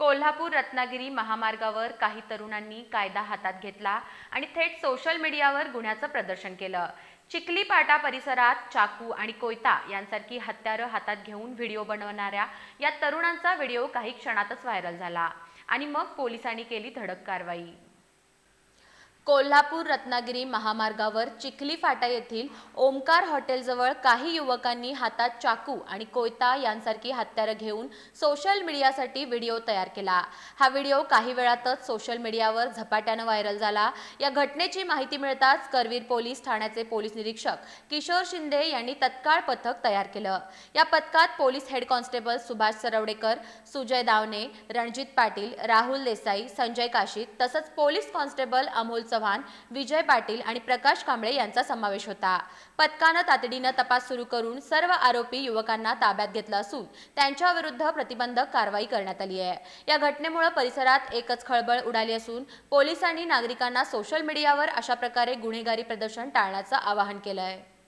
कोल्हापूर रत्नागिरी महामार्गावर काही तरुणांनी कायदा हातात घेतला आणि थेट सोशल मीडियावर गुन्ह्याचं प्रदर्शन केलं. चिखलीपाटा परिसरात चाकू आणि कोयता यांसारखी हत्यारं हातात घेऊन व्हिडिओ बनवणाऱ्या या तरुणांचा व्हिडिओ काही क्षणातच व्हायरल झाला आणि मग पोलिसांनी केली धडक कारवाई. कोल्हापूर रत्नागिरी महामार्गावर चिखली फाटा येथील ओमकार हॉटेलजवळ काही युवकांनी हातात चाकू आणि कोयता यांसारखी हत्यारं घेऊन सोशल मीडियासाठी व्हिडिओ तयार केला. हा व्हिडिओ काही वेळातच सोशल मीडियावर झपाट्यानं व्हायरल झाला. या घटनेची माहिती मिळताच करवीर पोलीस ठाण्याचे पोलीस निरीक्षक किशोर शिंदे यांनी तत्काळ पथक तयार केलं. या पथकात police head constable Subhash Sarvadekar Sujay Davane Ranjit Patil Rahul Desai Sanjay Kashit तसंच पोलीस कॉन्स्टेबल अमोल चव्हाण विजय पाटील आणि प्रकाश कांबळे यांचा समावेश होता. पथकानं तातडीनं तपास सुरू करून सर्व आरोपी युवकांना ताब्यात घेतलं असून त्यांच्याविरुद्ध प्रतिबंधक कारवाई करण्यात आली आहे. या घटनेमुळे परिसरात एकच खळबळ उडाली असून पोलिसांनी नागरिकांना सोशल मीडियावर अशा प्रकारे गुन्हेगारी प्रदर्शन टाळण्याचं आवाहन केलं आहे